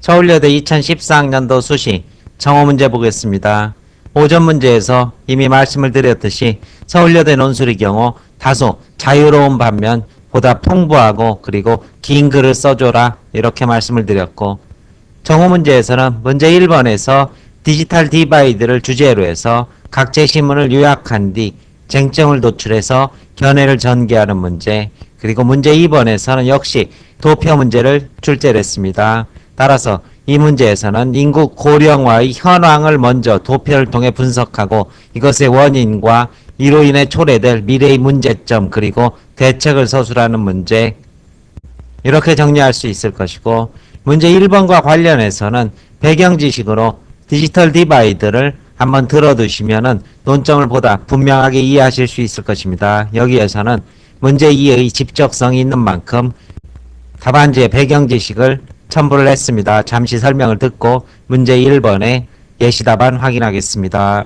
서울여대 2014학년도 수시 정오 문제 보겠습니다. 오전 문제에서 이미 말씀을 드렸듯이 서울여대 논술의 경우 다소 자유로운 반면 보다 풍부하고 그리고 긴 글을 써줘라 이렇게 말씀을 드렸고 정오 문제에서는 문제 1번에서 디지털 디바이드를 주제로 해서 각 제시문을 요약한 뒤 쟁점을 도출해서 견해를 전개하는 문제 그리고 문제 2번에서는 역시 도표 문제를 출제를 했습니다. 따라서 이 문제에서는 인구 고령화의 현황을 먼저 도표를 통해 분석하고 이것의 원인과 이로 인해 초래될 미래의 문제점 그리고 대책을 서술하는 문제 이렇게 정리할 수 있을 것이고 문제 1번과 관련해서는 배경 지식으로 디지털 디바이드를 한번 들어두시면은 논점을 보다 분명하게 이해하실 수 있을 것입니다. 여기에서는 문제 2의 직접성이 있는 만큼 답안지의 배경 지식을 첨부를 했습니다. 잠시 설명을 듣고 문제 1번의 예시 답안 확인하겠습니다.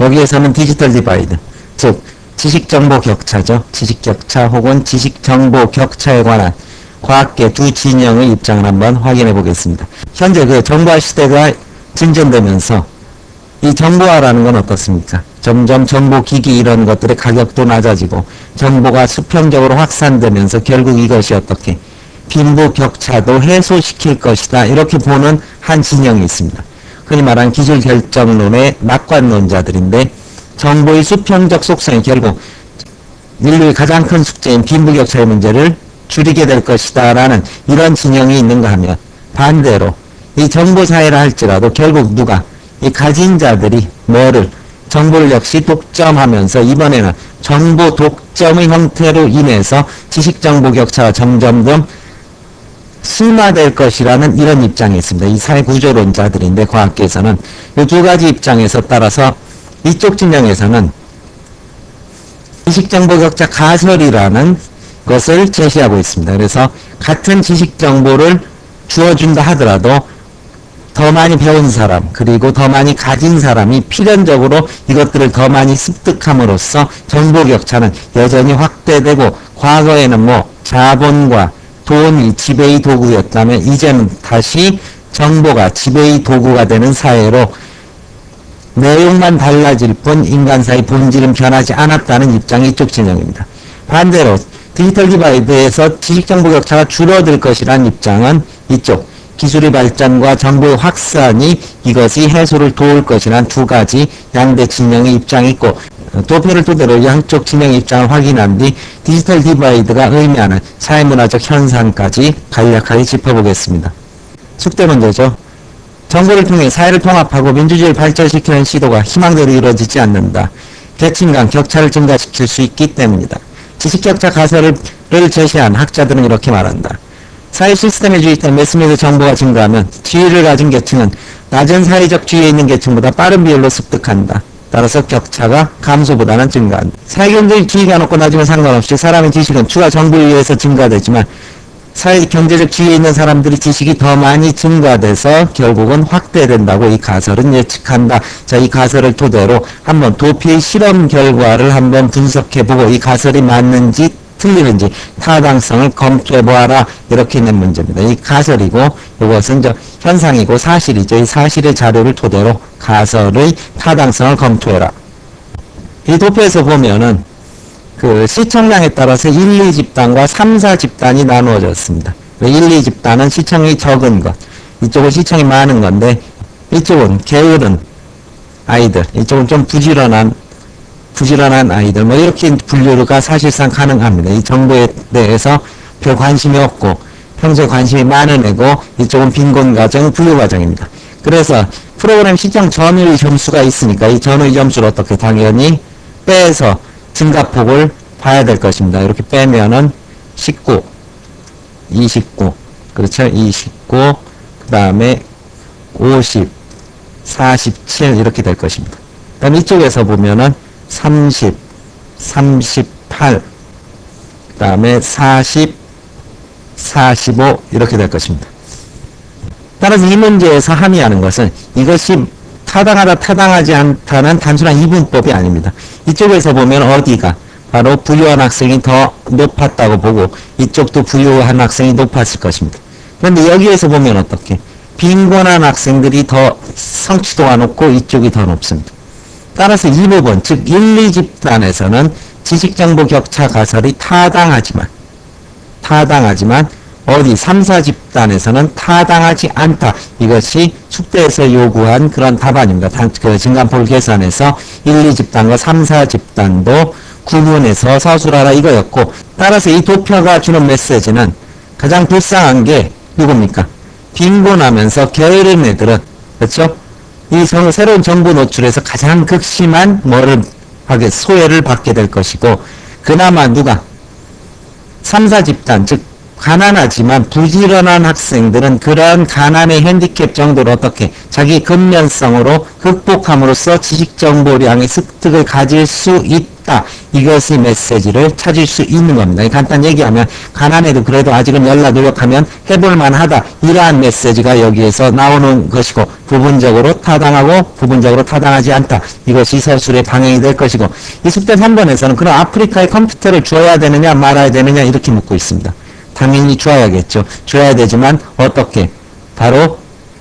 여기에서는 디지털 디바이드, 즉 지식 정보 격차죠. 지식 격차 혹은 지식 정보 격차에 관한 과학계 두 진영의 입장을 한번 확인해 보겠습니다. 현재 그 정보화 시대가 진전되면서 이 정보화라는 건 어떻습니까? 점점 정보 기기 이런 것들의 가격도 낮아지고 정보가 수평적으로 확산되면서 결국 이것이 어떻게 빈부 격차도 해소시킬 것이다 이렇게 보는 한 진영이 있습니다. 흔히 말하는 기술 결정론의 낙관론자들인데 정보의 수평적 속성이 결국 인류의 가장 큰 숙제인 빈부격차의 문제를 줄이게 될 것이다 라는 이런 진영이 있는가 하면 반대로 이 정보 사회라 할지라도 결국 누가 이 가진 자들이 뭐를 정보를 역시 독점하면서 이번에는 정보 독점의 형태로 인해서 지식 정보 격차가 점점점 심화될 것이라는 이런 입장이 있습니다. 이 사회 구조론자들인데 과학계에서는 이 두 가지 입장에서 따라서 이쪽 진영에서는 지식 정보 격차 가설이라는 것을 제시하고 있습니다. 그래서 같은 지식 정보를 주어준다 하더라도 더 많이 배운 사람 그리고 더 많이 가진 사람이 필연적으로 이것들을 더 많이 습득함으로써 정보 격차는 여전히 확대되고 과거에는 뭐 자본과 돈이 지배의 도구였다면 이제는 다시 정보가 지배의 도구가 되는 사회로 내용만 달라질 뿐 인간사의 본질은 변하지 않았다는 입장이 이쪽 진영입니다. 반대로 디지털 디바이드에서 지식정보 격차가 줄어들 것이란 입장은 이쪽 기술의 발전과 정보의 확산이 이것이 해소를 도울 것이란 두 가지 양대 진영의 입장이 있고 어, 도표를 토대로 양쪽 진영의 입장을 확인한 뒤 디지털 디바이드가 의미하는 사회문화적 현상까지 간략하게 짚어보겠습니다. 숙대 문제죠. 정보를 통해 사회를 통합하고 민주주의를 발전시키는 시도가 희망대로 이루어지지 않는다. 계층 간 격차를 증가시킬 수 있기 때문이다. 지식격차 가설을 제시한 학자들은 이렇게 말한다. 사회 시스템에 주입된 매스미드 정보가 증가하면 지위를 가진 계층은 낮은 사회적 지위에 있는 계층보다 빠른 비율로 습득한다. 따라서 격차가 감소보다는 증가한다. 사회경제적 지위가 높고 낮으면 상관없이 사람의 지식은 추가 정보에 의해서 증가되지만 사회 경제적 지위에 있는 사람들이 지식이 더 많이 증가돼서 결국은 확대된다고 이 가설은 예측한다. 자, 이 가설을 토대로 한번 도피의 실험 결과를 한번 분석해보고 이 가설이 맞는지 틀리는지 타당성을 검토해 보아라. 이렇게 있는 문제입니다. 이 가설이고 이것은 저 현상이고 사실이죠. 이 사실의 자료를 토대로 가설의 타당성을 검토해라. 이 도표에서 보면은 그 시청량에 따라서 1, 2집단과 3, 4집단이 나누어졌습니다. 1, 2집단은 시청이 적은 것, 이쪽은 시청이 많은 건데 이쪽은 게으른 아이들, 이쪽은 좀 부지런한 부지런한 아이들, 뭐 이렇게 분류가 사실상 가능합니다. 이 정보에 대해서 별 관심이 없고 평소에 관심이 많은 애고 이쪽은 빈곤 가정, 분류 과정입니다. 그래서 프로그램 시청 전후의 점수가 있으니까 이 전후의 점수를 어떻게 당연히 빼서 증가폭을 봐야 될 것입니다. 이렇게 빼면은 19, 29, 그렇죠? 29, 그 다음에 50, 47 이렇게 될 것입니다. 그 다음 이쪽에서 보면은 30, 38, 그 다음에 40, 45 이렇게 될 것입니다. 따라서 이 문제에서 함의하는 것은 이것이 타당하다 타당하지 않다는 단순한 이분법이 아닙니다. 이쪽에서 보면 어디가 바로 부유한 학생이 더 높았다고 보고 이쪽도 부유한 학생이 높았을 것입니다. 그런데 여기에서 보면 어떻게 빈곤한 학생들이 더 성취도가 높고 이쪽이 더 높습니다. 따라서 이 부분, 즉 1, 2집단에서는 지식정보 격차 가설이 타당하지만 타당하지만 어디 3, 4집단에서는 타당하지 않다. 이것이 숙대에서 요구한 그런 답안입니다. 단, 그 증간폭 계산에서 1, 2집단과 3, 4집단도 구분해서 서술하라 이거였고 따라서 이 도표가 주는 메시지는 가장 불쌍한 게 누굽니까? 빈곤하면서 게으른 애들은 그렇죠? 이 정- 새로운 정보 노출에서 가장 극심한 뭐를 하게 소외를 받게 될 것이고 그나마 누가 3, 4집단, 즉, 가난하지만 부지런한 학생들은 그러한 가난의 핸디캡 정도를 어떻게 자기 근면성으로 극복함으로써 지식 정보량의 습득을 가질 수 있다. 이것이 메시지를 찾을 수 있는 겁니다. 간단히 얘기하면 가난해도 그래도 아직은 열라 노력하면 해볼 만하다. 이러한 메시지가 여기에서 나오는 것이고 부분적으로 타당하고 부분적으로 타당하지 않다. 이것이 서술의 방향이 될 것이고 이 숙제 3번에서는 그럼 아프리카에 컴퓨터를 줘야 되느냐 말아야 되느냐 이렇게 묻고 있습니다. 당연히 줘야겠죠. 줘야 되지만 어떻게? 바로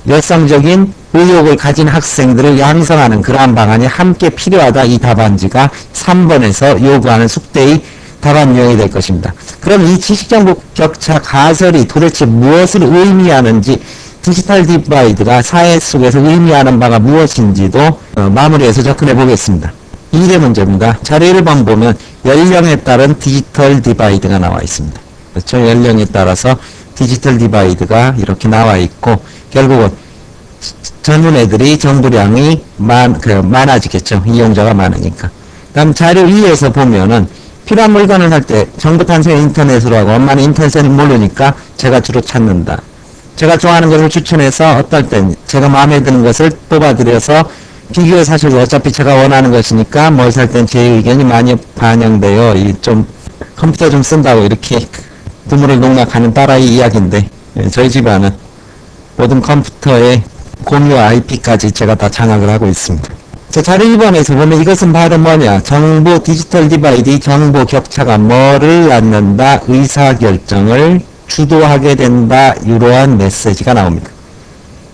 열성적인 의욕을 가진 학생들을 양성하는 그러한 방안이 함께 필요하다. 이 답안지가 3번에서 요구하는 숙제의 답안 유형이 될 것입니다. 그럼 이 지식정보 격차 가설이 도대체 무엇을 의미하는지 디지털 디바이드가 사회 속에서 의미하는 바가 무엇인지도 어, 마무리해서 접근해 보겠습니다. 2대 문제입니다. 자료 1번 보면 연령에 따른 디지털 디바이드가 나와 있습니다. 그렇죠? 연령에 따라서 디지털 디바이드가 이렇게 나와 있고 결국은 젊은 애들이 정보량이 많, 그, 많아지겠죠. 이용자가 많으니까. 다음 자료 2에서 보면은 필요한 물건을 살 때 정보 탄생 인터넷으로 하고 엄마는 인터넷을 모르니까 제가 주로 찾는다. 제가 좋아하는 것을 추천해서 어떨 땐 제가 마음에 드는 것을 뽑아드려서 비교해 사시고 어차피 제가 원하는 것이니까 뭘 살 땐 제 의견이 많이 반영돼요. 이 좀 컴퓨터 좀 쓴다고 이렇게 두물을 농락하는 딸아이 이야기인데 예, 저희 집안은 모든 컴퓨터에 공유 IP까지 제가 다 장악을 하고 있습니다. 자, 자료 1번에서 보면 이것은 바로 뭐냐. 정보 디지털 디바이드, 정보 격차가 뭐를 낳는다, 의사결정을 주도하게 된다, 이러한 메시지가 나옵니다.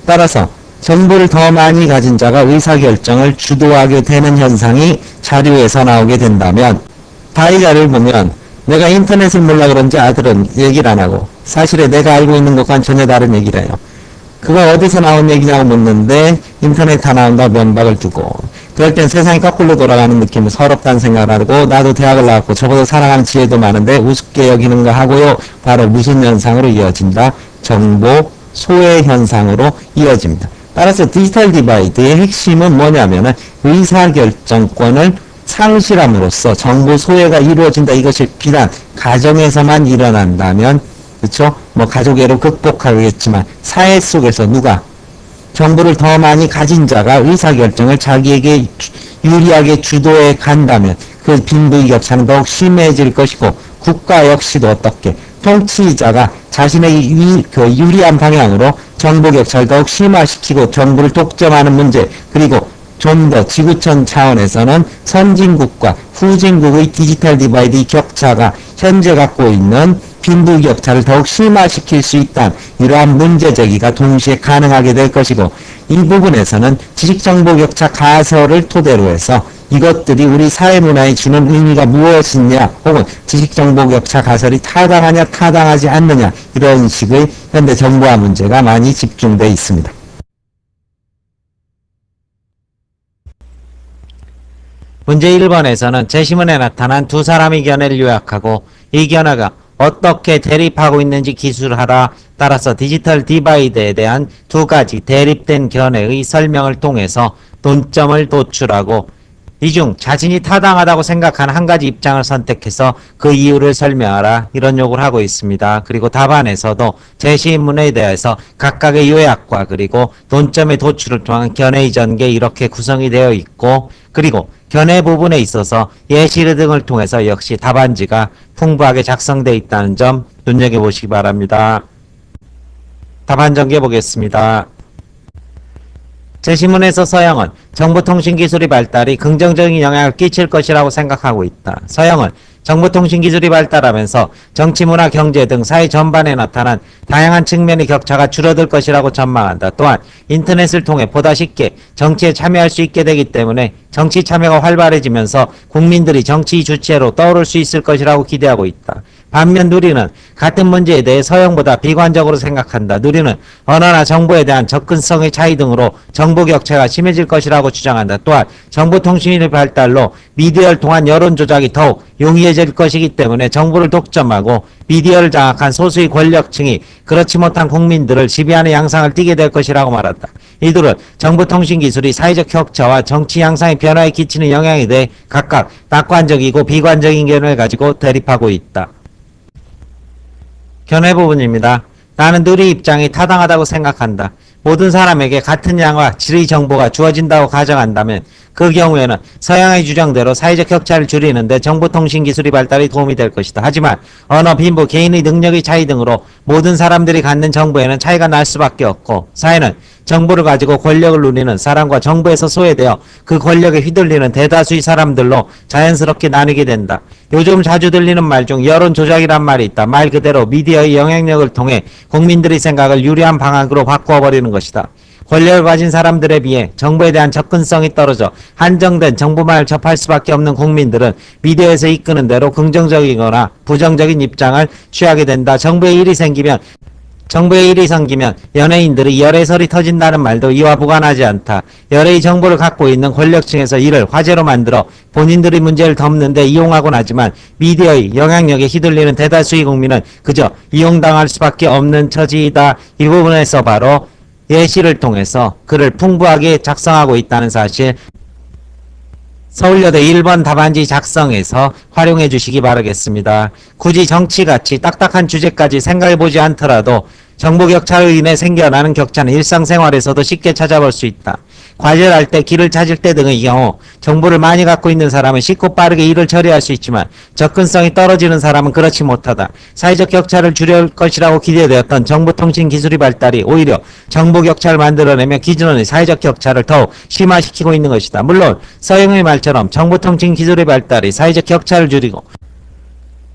따라서 정보를 더 많이 가진 자가 의사결정을 주도하게 되는 현상이 자료에서 나오게 된다면 다이자를 보면 내가 인터넷을 몰라 그런지 아들은 얘기를 안 하고 사실에 내가 알고 있는 것과는 전혀 다른 얘기를 해요. 그거 어디서 나온 얘기냐고 묻는데 인터넷 다 나온다 면박을 두고. 그럴 땐 세상이 거꾸로 돌아가는 느낌을 서럽다는 생각을 하고 나도 대학을 나왔고 저보다 살아가는 지혜도 많은데 우습게 여기는가 하고요. 바로 무슨 현상으로 이어진다? 정보 소외 현상으로 이어집니다. 따라서 디지털 디바이드의 핵심은 뭐냐면은 의사결정권을 상실함으로써 정보 소외가 이루어진다. 이것이 비단 가정에서만 일어난다면 그렇죠? 뭐 가족애로 극복하겠지만 사회 속에서 누가 정보를 더 많이 가진 자가 의사결정을 자기에게 주- 유리하게 주도해 간다면 그 빈부의 격차는 더욱 심해질 것이고 국가 역시도 어떻게 통치자가 자신의 유, 그 유리한 방향으로 정보 격차를 더욱 심화시키고 정보를 독점하는 문제 그리고 좀 더 지구촌 차원에서는 선진국과 후진국의 디지털 디바이드 격차가 현재 갖고 있는 빈부 격차를 더욱 심화시킬 수 있다. 이러한 문제 제기가 동시에 가능하게 될 것이고 이 부분에서는 지식정보 격차 가설을 토대로 해서 이것들이 우리 사회 문화에 주는 의미가 무엇이냐 혹은 지식정보 격차 가설이 타당하냐 타당하지 않느냐 이런 식의 현대 정보화 문제가 많이 집중되어 있습니다. 문제 1번에서는 제시문에 나타난 두 사람의 견해를 요약하고 이 견해가 어떻게 대립하고 있는지 기술하라 따라서 디지털 디바이드에 대한 두 가지 대립된 견해의 설명을 통해서 논점을 도출하고 이 중 자신이 타당하다고 생각하는 한 가지 입장을 선택해서 그 이유를 설명하라 이런 요구를 하고 있습니다. 그리고 답안에서도 제시문에 대해서 각각의 요약과 그리고 논점의 도출을 통한 견해의 전개 이렇게 구성이 되어 있고 그리고 견해 부분에 있어서 예시를 등을 통해서 역시 답안지가 풍부하게 작성되어 있다는 점 눈여겨보시기 바랍니다. 답안 전개 보겠습니다. 제시문에서 서영은 정보통신기술의 발달이 긍정적인 영향을 끼칠 것이라고 생각하고 있다. 서영은 정보통신 기술이 발달하면서 정치, 문화, 경제 등 사회 전반에 나타난 다양한 측면의 격차가 줄어들 것이라고 전망한다. 또한 인터넷을 통해 보다 쉽게 정치에 참여할 수 있게 되기 때문에 정치 참여가 활발해지면서 국민들이 정치 주체로 떠오를 수 있을 것이라고 기대하고 있다. 반면 누리는 같은 문제에 대해 서영보다 비관적으로 생각한다. 누리는 언어나 정보에 대한 접근성의 차이 등으로 정보 격차가 심해질 것이라고 주장한다. 또한 정보통신의 발달로 미디어를 통한 여론 조작이 더욱 용이해질 것이기 때문에 정보를 독점하고 미디어를 장악한 소수의 권력층이 그렇지 못한 국민들을 지배하는 양상을 띠게 될 것이라고 말한다. 이들은 정보통신 기술이 사회적 격차와 정치 양상의 변화에 끼치는 영향에 대해 각각 낙관적이고 비관적인 견해를 가지고 대립하고 있다. 견해 부분입니다. 나는 누리 입장이 타당하다고 생각한다. 모든 사람에게 같은 양과 질의 정보가 주어진다고 가정한다면 그 경우에는 서양의 주장대로 사회적 격차를 줄이는데 정보통신 기술이 발달이 도움이 될 것이다. 하지만 언어, 빈부, 개인의 능력의 차이 등으로 모든 사람들이 갖는 정보에는 차이가 날 수밖에 없고 사회는 정보를 가지고 권력을 누리는 사람과 정부에서 소외되어 그 권력에 휘둘리는 대다수의 사람들로 자연스럽게 나뉘게 된다. 요즘 자주 들리는 말 중 여론 조작이란 말이 있다. 말 그대로 미디어의 영향력을 통해 국민들의 생각을 유리한 방향으로 바꾸어 버리는 것이다. 권력을 가진 사람들에 비해 정보에 대한 접근성이 떨어져 한정된 정보만을 접할 수밖에 없는 국민들은 미디어에서 이끄는 대로 긍정적이거나 부정적인 입장을 취하게 된다. 정부의 일이 생기면 정부의 일이 생기면 연예인들이 열애설이 터진다는 말도 이와 무관하지 않다. 열애의 정보를 갖고 있는 권력층에서 이를 화제로 만들어 본인들의 문제를 덮는데 이용하곤 하지만 미디어의 영향력에 휘둘리는 대다수의 국민은 그저 이용당할 수밖에 없는 처지이다. 이 부분에서 바로 예시를 통해서 글을 풍부하게 작성하고 있다는 사실 서울여대 1번 답안지 작성해서 활용해 주시기 바라겠습니다. 굳이 정치같이 딱딱한 주제까지 생각해 보지 않더라도 정보 격차로 인해 생겨나는 격차는 일상생활에서도 쉽게 찾아볼 수 있다. 과제를 할 때, 길을 찾을 때 등의 경우 정보를 많이 갖고 있는 사람은 쉽고 빠르게 일을 처리할 수 있지만 접근성이 떨어지는 사람은 그렇지 못하다. 사회적 격차를 줄일 것이라고 기대되었던 정보통신 기술의 발달이 오히려 정보 격차를 만들어내며 기존의 사회적 격차를 더욱 심화시키고 있는 것이다. 물론 서영의 말처럼 정보통신 기술의 발달이 사회적 격차를 줄이고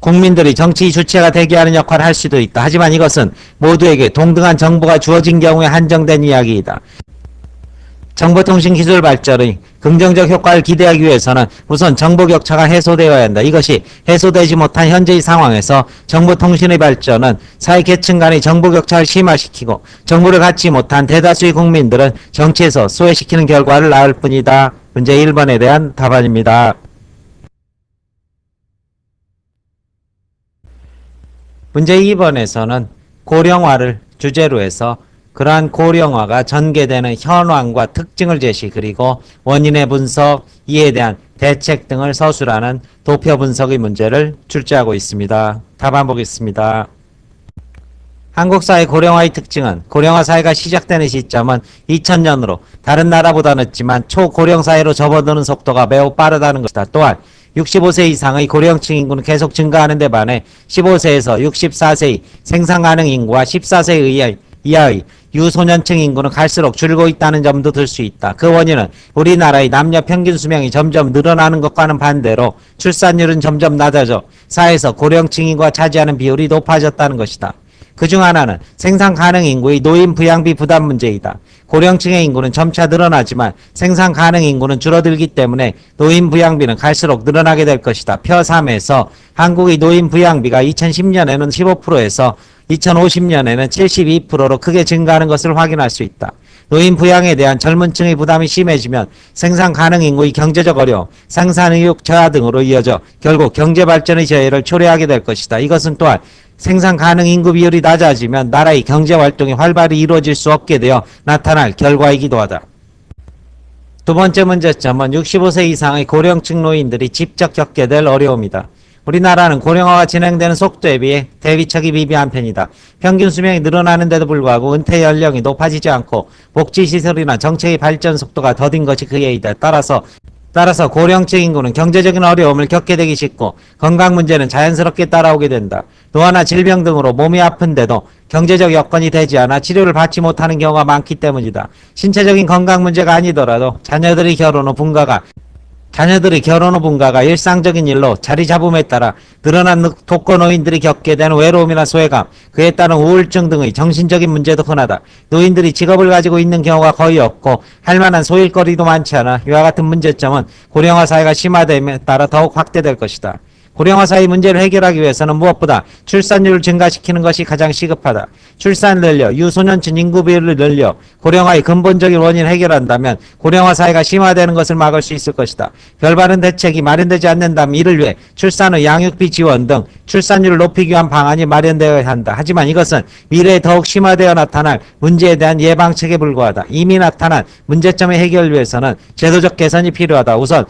국민들이 정치 주체가 되게 하는 역할을 할 수도 있다. 하지만 이것은 모두에게 동등한 정보가 주어진 경우에 한정된 이야기이다. 정보통신 기술 발전의 긍정적 효과를 기대하기 위해서는 우선 정보 격차가 해소되어야 한다. 이것이 해소되지 못한 현재의 상황에서 정보통신의 발전은 사회 계층 간의 정보 격차를 심화시키고 정보를 갖지 못한 대다수의 국민들은 정치에서 소외시키는 결과를 낳을 뿐이다. 문제 1번에 대한 답안입니다. 문제 2번에서는 고령화를 주제로 해서 그러한 고령화가 전개되는 현황과 특징을 제시 그리고 원인의 분석, 이에 대한 대책 등을 서술하는 도표 분석의 문제를 출제하고 있습니다. 답안 보겠습니다. 한국 사회 고령화의 특징은 고령화 사회가 시작되는 시점은 2000년으로 다른 나라보다 늦지만 초고령 사회로 접어드는 속도가 매우 빠르다는 것이다. 또한 65세 이상의 고령층 인구는 계속 증가하는 데 반해 15세에서 64세의 생산 가능 인구와 14세 이하의, 유소년층 인구는 갈수록 줄고 있다는 점도 들 수 있다. 그 원인은 우리나라의 남녀 평균 수명이 점점 늘어나는 것과는 반대로 출산율은 점점 낮아져 사회에서 고령층 인구가 차지하는 비율이 높아졌다는 것이다. 그중 하나는 생산 가능 인구의 노인 부양비 부담 문제이다. 고령층의 인구는 점차 늘어나지만 생산 가능 인구는 줄어들기 때문에 노인 부양비는 갈수록 늘어나게 될 것이다. 표 3에서 한국의 노인 부양비가 2010년에는 15%에서 2050년에는 72%로 크게 증가하는 것을 확인할 수 있다. 노인 부양에 대한 젊은 층의 부담이 심해지면 생산 가능 인구의 경제적 어려움, 생산 의욕 저하 등으로 이어져 결국 경제 발전의 저해를 초래하게 될 것이다. 이것은 또한 생산 가능 인구 비율이 낮아지면 나라의 경제 활동이 활발히 이루어질 수 없게 되어 나타날 결과이기도 하다. 두 번째 문제점은 65세 이상의 고령층 노인들이 직접 겪게 될 어려움이다. 우리나라는 고령화가 진행되는 속도에 비해 대비척이 미비한 편이다. 평균 수명이 늘어나는데도 불구하고 은퇴 연령이 높아지지 않고 복지시설이나 정책의 발전 속도가 더딘 것이 그 예이다. 따라서 따라서 고령층 인구는 경제적인 어려움을 겪게 되기 쉽고 건강 문제는 자연스럽게 따라오게 된다. 또 하나 질병 등으로 몸이 아픈데도 경제적 여건이 되지 않아 치료를 받지 못하는 경우가 많기 때문이다. 신체적인 건강 문제가 아니더라도 자녀들의 결혼 후 분가가 자녀들이 결혼 후 분가가 일상적인 일로 자리 잡음에 따라 늘어난 독거노인들이 겪게 되는 외로움이나 소외감, 그에 따른 우울증 등의 정신적인 문제도 흔하다. 노인들이 직업을 가지고 있는 경우가 거의 없고 할 만한 소일거리도 많지 않아 이와 같은 문제점은 고령화 사회가 심화됨에 따라 더욱 확대될 것이다. 고령화 사회 문제를 해결하기 위해서는 무엇보다 출산율을 증가시키는 것이 가장 시급하다. 출산을 늘려 유소년층 인구 비율을 늘려 고령화의 근본적인 원인을 해결한다면 고령화 사회가 심화되는 것을 막을 수 있을 것이다. 별바른 대책이 마련되지 않는다면 이를 위해 출산 후 양육비 지원 등 출산율을 높이기 위한 방안이 마련되어야 한다. 하지만 이것은 미래에 더욱 심화되어 나타날 문제에 대한 예방책에 불과하다. 이미 나타난 문제점의 해결을 위해서는 제도적 개선이 필요하다. 우선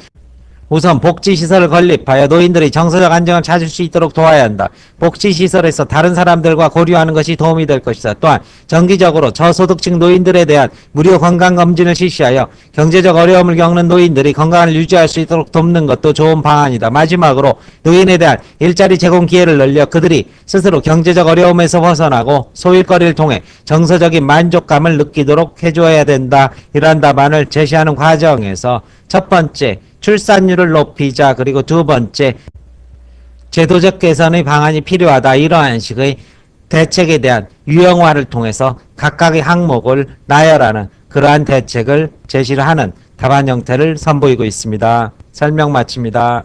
우선 복지시설을 건립하여 노인들이 정서적 안정을 찾을 수 있도록 도와야 한다. 복지시설에서 다른 사람들과 고려하는 것이 도움이 될 것이다. 또한 정기적으로 저소득층 노인들에 대한 무료 건강검진을 실시하여 경제적 어려움을 겪는 노인들이 건강을 유지할 수 있도록 돕는 것도 좋은 방안이다. 마지막으로 노인에 대한 일자리 제공 기회를 늘려 그들이 스스로 경제적 어려움에서 벗어나고 소일거리를 통해 정서적인 만족감을 느끼도록 해줘야 된다. 이러한 답안을 제시하는 과정에서 첫 번째, 출산율을 높이자. 그리고 두 번째, 제도적 개선의 방안이 필요하다. 이러한 식의 대책에 대한 유형화를 통해서 각각의 항목을 나열하는 그러한 대책을 제시를 하는 답안 형태를 선보이고 있습니다. 설명 마칩니다.